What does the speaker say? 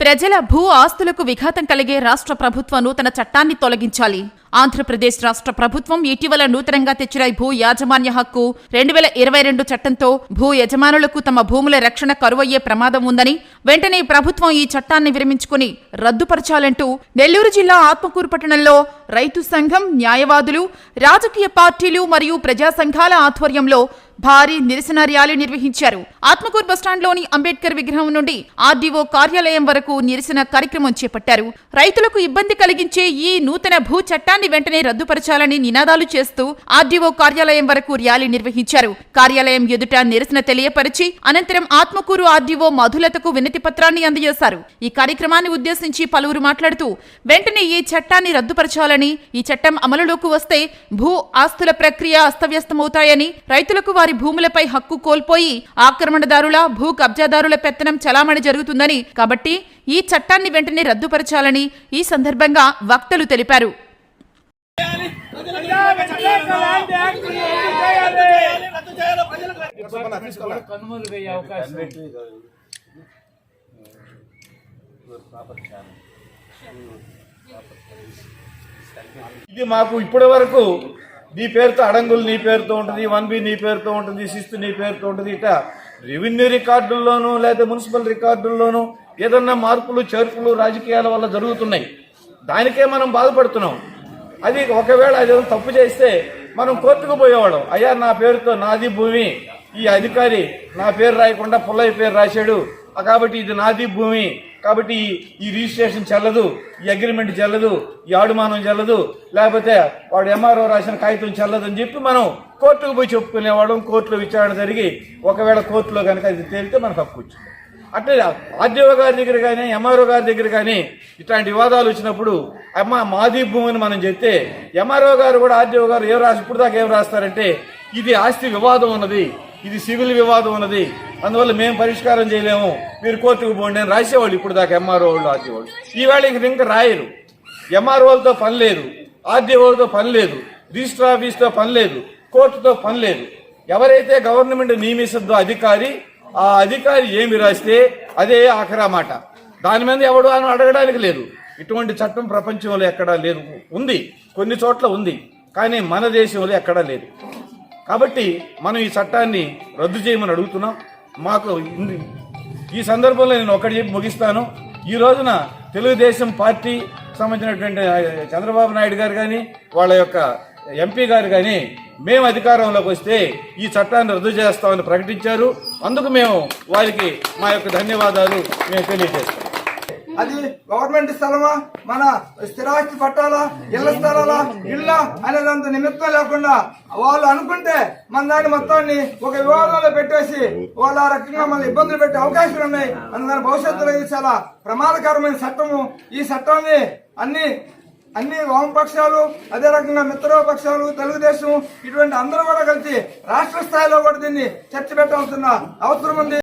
ప్రజల భూ ఆస్తులకు విఘాతం కలిగే రాష్ట్ర ప్రభుత్వ నూతన చట్టాన్ని తొలగించాలి. ఆంధ్రప్రదేశ్ రాష్ట్ర ప్రభుత్వం ఇటీవల నూతనంగా తెచ్చిన భూ యాజమాన్య హక్కు రెండు వేల ఇరవై రెండు చట్టంతో భూ యజమానులకు తమ భూముల రక్షణ కరువయ్యే ప్రమాదం ఉందని వెంటనే ప్రభుత్వం ఈ చట్టాన్ని విరమించుకుని రద్దుపరచాలంటూ నెల్లూరు జిల్లా ఆత్మకూరు పట్టణంలో రైతు సంఘం న్యాయవాదులు రాజకీయ పార్టీలు మరియు ప్రజా సంఘాల ఆధ్వర్యంలో భారీ నిరసన ర్యాలీ నిర్వహించారు. ఆత్మకూరు బస్టాండ్లోని అంబేద్కర్ విగ్రహం నుండి ఆర్డీఓ కార్యాలయం వరకు నిరసన కార్యక్రమం చేపట్టారు. రైతులకు ఇబ్బంది కలిగించే ఈ నూతన భూ చట్టాన్ని వెంటనే రద్దుపరచాలని నినాదాలు చేస్తూ ఆర్డీఓ కార్యాలయం వరకు ర్యాలీ నిర్వహించారు. కార్యాలయం ఎదుట నిరసన తెలియపరిచి అనంతరం ఆత్మకూరు ఆర్డీఓ మధులతకు వినతి పత్రాన్ని అందజేశారు. ఈ కార్యక్రమాన్ని ఉద్దేశించి పలువురు మాట్లాడుతూ వెంటనే ఈ చట్టాన్ని రద్దుపరచాలని ఈ చట్టం అమలులోకి వస్తే భూ ఆస్తుల ప్రక్రియ అస్తవ్యస్తమవుతాయని రైతులకు వారి భూములపై హక్కు కోల్పోయి ఆక్రమణదారుల భూ కబ్జాదారుల పెత్తనం చలామణి జరుగుతుందని కాబట్టి ఈ చట్టాన్ని వెంటనే రద్దుపరచాలని ఈ సందర్భంగా వక్తలు తెలిపారు. ఇది మాకు ఇప్పటి వరకు నీ పేరుతో అడంగులు నీ పేరుతో ఉంటుంది వన్ బి నీ పేరుతో ఉంటుంది శిస్తు నీ పేరుతో ఉంటుంది ఇట రెవెన్యూ రికార్డుల్లోనూ లేదా మున్సిపల్ రికార్డుల్లోనూ ఏదన్నా మార్పులు చేర్పులు రాజకీయాల వల్ల జరుగుతున్నాయి. దానికే మనం బాధపడుతున్నాం. అది ఒకవేళ అది తప్పు చేస్తే మనం కోర్టుకు పోయేవాళ్ళం. అయ్యా నా పేరుతో నాది భూమి. ఈ అధికారి నా పేరు రాయకుండా పుల్లయ్య పేరు రాశాడు. కాబట్టి ఇది నాది భూమి. కాబట్టి ఈ- రిజిస్ట్రేషన్ చెల్లదు ఈ అగ్రిమెంట్ చెల్లదు ఈ ఆడుమానం చెల్లదు లేకపోతే వాడు ఎంఆర్ఓ రాసిన కాగితం చెల్లదు అని చెప్పి మనం కోర్టుకు పోయి చెప్పుకునేవాళ్ళం. కోర్టులో విచారణ జరిగి ఒకవేళ కోర్టులో కనుక అది తేలితే మనకు హక్కు వచ్చింది. అట్లే ఆర్డీఓ గారి దగ్గర కానీ ఎంఆర్ఓ గారి దగ్గర కానీ ఇట్లాంటి వివాదాలు వచ్చినప్పుడు అమ్మ మాది భూమిని మనం చెప్తే ఎంఆర్ఓ గారు కూడా ఆర్డీఓ గారు ఏం రాసి ఇప్పుడు దాకా ఏం రాస్తారంటే ఇది ఆస్తి వివాదం ఉన్నది ఇది సివిల్ వివాదం ఉన్నది. అందువల్ల మేము పరిష్కారం చేయలేము. మీరు కోర్టుకు పోండి అని రాసేవాళ్ళు ఇప్పుడు దాకా ఎంఆర్ఓ వాళ్ళు ఆర్డీఓ వాళ్ళు. ఈవేళ ఇంక ఇంకా రాయరు. ఎంఆర్ఓలతో పని లేదు. ఆర్డీఓలతో పని లేదు. రిజిస్టర్ ఆఫీస్తో పని లేదు. కోర్టుతో పని లేదు. ఎవరైతే గవర్నమెంట్ నియమిస్తుందో అధికారి ఆ అధికారి ఏమి రాస్తే అదే ఆఖరా మాట. దాని మీద ఎవడు అని అడగడానికి లేదు. ఇటువంటి చట్టం ప్రపంచంలో ఎక్కడా లేదు. ఉంది. కొన్ని చోట్ల ఉంది. కానీ మన దేశంలో ఎక్కడా లేదు. కాబట్టి మనం ఈ చట్టాన్ని రద్దు చేయమని అడుగుతున్నాం. మాకు ఈ సందర్భంలో నేను ఒకటి చెప్పి ముగిస్తాను. ఈ రోజున తెలుగుదేశం పార్టీ సంబంధించినటువంటి చంద్రబాబు నాయుడు గారు కానీ వాళ్ళ యొక్క ఎంపీ గారు కానీ మేము అధికారంలోకి వస్తే ఈ చట్టాన్ని రద్దు చేస్తామని ప్రకటించారు. అందుకు మేము వారికి మా యొక్క ధన్యవాదాలు మేము తెలియజేస్తాం. అది గవర్నమెంట్ స్థలమా? మన స్థిరాస్తి పట్టాలా? ఇళ్ళ స్థలాలా? ఇళ్ళ అనేదంత నిమిత్తం లేకుండా వాళ్ళు అనుకుంటే మన దాన్ని మొత్తాన్ని ఒక వివాదంలో పెట్టేసి వాళ్ళు ఆ రకంగా మన ఇబ్బందులు పెట్టే అవకాశాలు ఉన్నాయి. అందుకని భవిష్యత్తులో ఇది చాలా ప్రమాదకరమైన చట్టము. ఈ చట్టాన్ని అన్ని అన్ని వామపక్షాలు అదే రకంగా మిత్రపక్షాలు తెలుగుదేశం ఇటువంటి అందరూ కూడా కలిసి రాష్ట్ర స్థాయిలో కూడా దీన్ని చర్చ పెట్టాల్సిన అవసరం ఉంది.